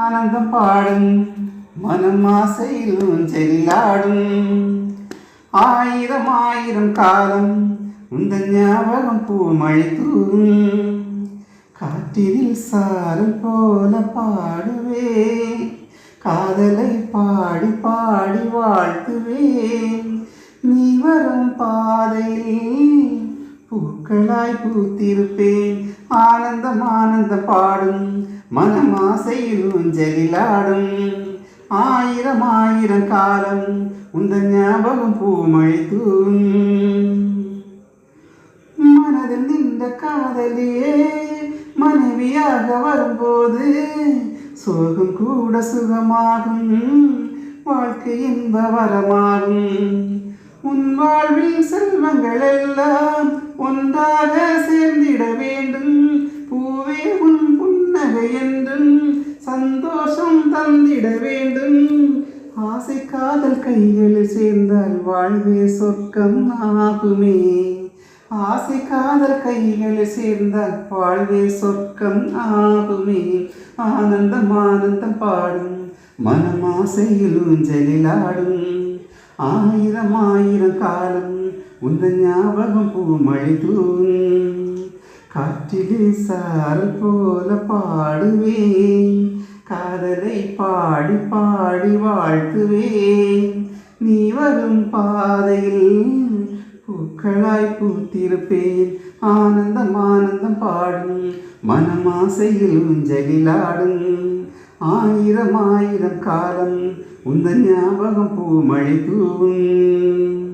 ஆனந்தம் பாடும் மனம் ஆசையிலும் செல்லாடும். ஆயிரம் ஆயிரம் காலம் உந்த ஞாபகம் பூமழை தூவும் காற்றினில் சாரம் போல பாடுவே காதலை பாடி பாடி வாழ்த்துவேன். நீ வரும் பாதையில் பூக்களாய் பூத்திருப்பேன். ஆனந்தம் ஆனந்த பாடும். மனம் ஆசையில் ஊஞ்சலிலாடும் ஆயிரம் ஆயிரம் காலம் உந்த ஞாபகம் பூமழை தூவும் மனதில் நின்ற காதலியே மனைவியாக வரும்போது சோகம் கூட சுகமாகும். வாழ்க்கை இன்ப வரமாகும். உன் வாழ்வில் செல்வங்கள் எல்லாம் ஒன்றாக சேர்ந்திட வேண்டும். பூவே உன் புன்னகை என்றும் சந்தோஷம் தந்திட வேண்டும். ஆசை காதல் கைகளில் சேர்ந்தால் வாழ்வே சொர்க்கம் ஆகுமே. ஆசை காதல் கைகளில் சேர்ந்தால் வாழ்வே சொர்க்கம் ஆகுமே. ஆனந்தம் ஆனந்தம் பாடும். மனமாசையில் ஊஞ்சலில் ஆடும். ஆயிரம் ஆயிரம் காலம் உந்த ஞாபகம் பூமழை தூவும் காற்றிலே சாரல் போல பாடுவேன். காதலை பாடி பாடி வாழ்த்துவேன். நீ வரும் பாதையில் பூக்களாய் பூத்திருப்பேன். ஆனந்தம் ஆனந்தம் பாடும் மனமாசையில் ஆசையில் ஆயிரம் ஆயிரம் காலம் உந்த ஞாபகம் பூமழை தூவும்